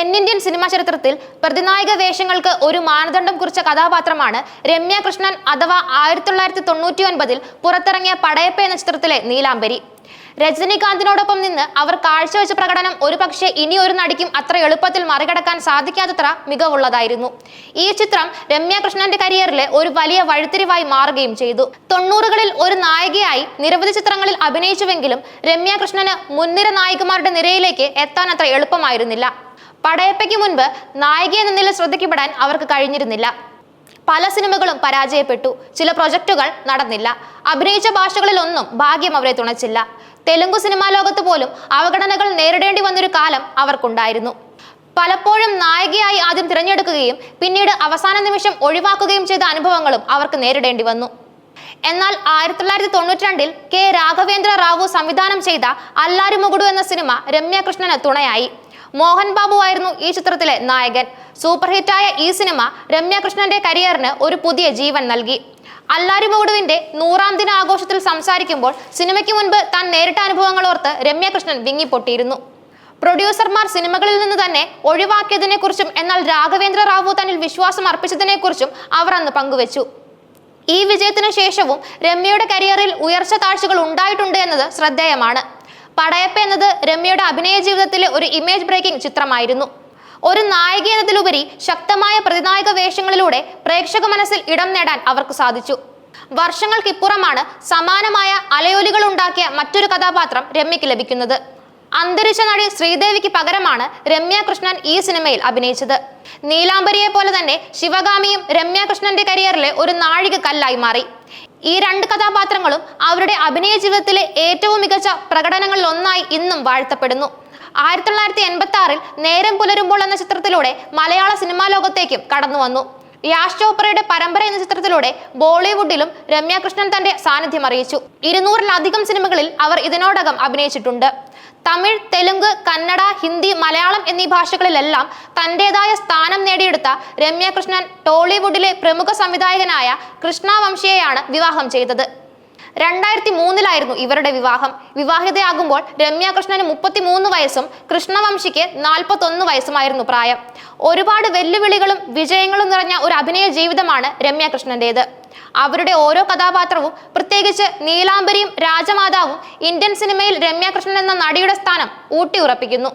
തെന്നിന്ത്യൻ സിനിമാ ചരിത്രത്തിൽ പ്രതിനായക വേഷങ്ങൾക്ക് ഒരു മാനദണ്ഡം കുറിച്ച കഥാപാത്രമാണ് രമ്യ കൃഷ്ണൻ അഥവാ ആയിരത്തി തൊള്ളായിരത്തി തൊണ്ണൂറ്റി ഒൻപതിൽ പുറത്തിറങ്ങിയ പടയപ്പ എന്ന ചിത്രത്തിലെ നീലാംബരി. രജനികാന്തിനോടൊപ്പം നിന്ന് അവർ കാഴ്ചവെച്ച പ്രകടനം ഒരുപക്ഷെ ഇനി ഒരു നടിക്കും അത്ര എളുപ്പത്തിൽ മറികടക്കാൻ സാധിക്കാത്തത്ര മികവുള്ളതായിരുന്നു. ഈ ചിത്രം രമ്യ കൃഷ്ണന്റെ കരിയറിലെ ഒരു വലിയ വഴിത്തിരിവായി മാറുകയും ചെയ്തു. തൊണ്ണൂറുകളിൽ ഒരു നായികയായി നിരവധി ചിത്രങ്ങളിൽ അഭിനയിച്ചുവെങ്കിലും രമ്യ കൃഷ്ണന് മുൻനിര നായികമാരുടെ നിരയിലേക്ക് എത്താൻ അത്ര എളുപ്പമായിരുന്നില്ല. പടയപ്പയ്ക്ക് മുൻപ് നായിക എന്ന നില ശ്രദ്ധിക്കപ്പെടാൻ അവർക്ക് കഴിഞ്ഞിരുന്നില്ല. പല സിനിമകളും പരാജയപ്പെട്ടു. ചില പ്രൊജക്റ്റുകൾ നടന്നില്ല. അഭിനയിച്ച ഭാഷകളിലൊന്നും ഭാഗ്യം അവരെ തുണച്ചില്ല. തെലുങ്ക് സിനിമാ ലോകത്ത് പോലും അവഗണനകൾ നേരിടേണ്ടി വന്നൊരു കാലം അവർക്കുണ്ടായിരുന്നു. പലപ്പോഴും നായികയായി ആദ്യം തിരഞ്ഞെടുക്കുകയും പിന്നീട് അവസാന നിമിഷം ഒഴിവാക്കുകയും ചെയ്ത അനുഭവങ്ങളും അവർക്ക് നേരിടേണ്ടി വന്നു. എന്നാൽ ആയിരത്തി തൊള്ളായിരത്തി തൊണ്ണൂറ്റി രണ്ടിൽ കെ രാഘവേന്ദ്ര റാവു സംവിധാനം ചെയ്ത അല്ലാരുമുകുടു എന്ന സിനിമ രമ്യ കൃഷ്ണന് തുണയായി. മോഹൻ ബാബു ആയിരുന്നു ഈ ചിത്രത്തിലെ നായകൻ. സൂപ്പർ ഹിറ്റായ ഈ സിനിമ രമ്യാകൃഷ്ണന്റെ കരിയറിന് ഒരു പുതിയ ജീവൻ നൽകി. അല്ലാരി മുകുടുവിന്റെ നൂറാം ദിന ആഘോഷത്തിൽ സംസാരിക്കുമ്പോൾ സിനിമയ്ക്ക് മുൻപ് താൻ നേരിട്ട അനുഭവങ്ങൾ ഓർത്ത് രമ്യാകൃഷ്ണൻ വിങ്ങിപ്പൊട്ടിയിരുന്നു. പ്രൊഡ്യൂസർമാർ സിനിമകളിൽ നിന്ന് തന്നെ ഒഴിവാക്കിയതിനെക്കുറിച്ചും എന്നാൽ രാഘവേന്ദ്ര റാവു തന്നിൽ വിശ്വാസം അർപ്പിച്ചതിനെക്കുറിച്ചും അവർ അന്ന് പങ്കുവച്ചു. ഈ വിജയത്തിനു ശേഷവും രമ്യയുടെ കരിയറിൽ ഉയർച്ച താഴ്ചകൾ ഉണ്ടായിട്ടുണ്ട് എന്നത് ശ്രദ്ധേയമാണ്. പടയപ്പ എന്നത് രമ്യയുടെ അഭിനയ ജീവിതത്തിലെ ഒരു ഇമേജ് ബ്രേക്കിംഗ് ചിത്രമായിരുന്നു. ഒരു നായിക എന്നതിലുപരി ശക്തമായ പ്രതിനായക വേഷങ്ങളിലൂടെ പ്രേക്ഷക മനസ്സിൽ ഇടം നേടാൻ അവർക്ക് സാധിച്ചു. വർഷങ്ങൾക്കിപ്പുറമാണ് സമാനമായ അലയോലികൾ ഉണ്ടാക്കിയ മറ്റൊരു കഥാപാത്രം രമ്യയ്ക്ക് ലഭിക്കുന്നത്. അന്തരിച്ച നടി ശ്രീദേവിക്ക് പകരമാണ് രമ്യ കൃഷ്ണൻ ഈ സിനിമയിൽ അഭിനയിച്ചത്. നീലാംബരിയെ പോലെ തന്നെ ശിവഗാമിയും രമ്യ കൃഷ്ണന്റെ കരിയറിലെ ഒരു നാഴിക കല്ലായി മാറി. ഈ രണ്ട് കഥാപാത്രങ്ങളും അവരുടെ അഭിനയ ജീവിതത്തിലെ ഏറ്റവും മികച്ച പ്രകടനങ്ങളിൽ ഒന്നായി ഇന്നും വാഴ്ത്തപ്പെടുന്നു. ആയിരത്തി തൊള്ളായിരത്തി എൺപത്തി ആറിൽ നേരം പുലരുമ്പോൾ എന്ന ചിത്രത്തിലൂടെ മലയാള സിനിമാ ലോകത്തേക്കും കടന്നു വന്നു. യാഷ് ചോപ്രയുടെ പരമ്പര എന്ന ചിത്രത്തിലൂടെ ബോളിവുഡിലും രമ്യ കൃഷ്ണൻ തന്റെ സാന്നിധ്യം അറിയിച്ചു. ഇരുന്നൂറിലധികം സിനിമകളിൽ അവർ ഇതിനോടകം അഭിനയിച്ചിട്ടുണ്ട്. തമിഴ് തെലുങ്ക് കന്നഡ ഹിന്ദി മലയാളം എന്നീ ഭാഷകളിലെല്ലാം തന്റേതായ സ്ഥാനം നേടിയെടുത്ത രമ്യകൃഷ്ണൻ ടോളിവുഡിലെ പ്രമുഖ സംവിധായകനായ കൃഷ്ണ വംശിയെയാണ് വിവാഹം ചെയ്തത്. രണ്ടായിരത്തി മൂന്നിലായിരുന്നു ഇവരുടെ വിവാഹം. വിവാഹിതയാകുമ്പോൾ രമ്യകൃഷ്ണന് മുപ്പത്തിമൂന്ന് വയസ്സും കൃഷ്ണവംശിക്ക് നാൽപ്പത്തൊന്ന് വയസ്സുമായിരുന്നു പ്രായം. ഒരുപാട് വെല്ലുവിളികളും വിജയങ്ങളും നിറഞ്ഞ ഒരു അഭിനയ ജീവിതമാണ് രമ്യ കൃഷ്ണന്റേത് അവരുടെ ഓരോ കഥാപാത്രവും പ്രത്യേകിച്ച് നീലാംബരിയും രാജമാതാവും ഇന്ത്യൻ സിനിമയിൽ രമ്യ കൃഷ്ണൻ എന്ന നടിയുടെ സ്ഥാനം ഊട്ടി ഉറപ്പിക്കുന്നു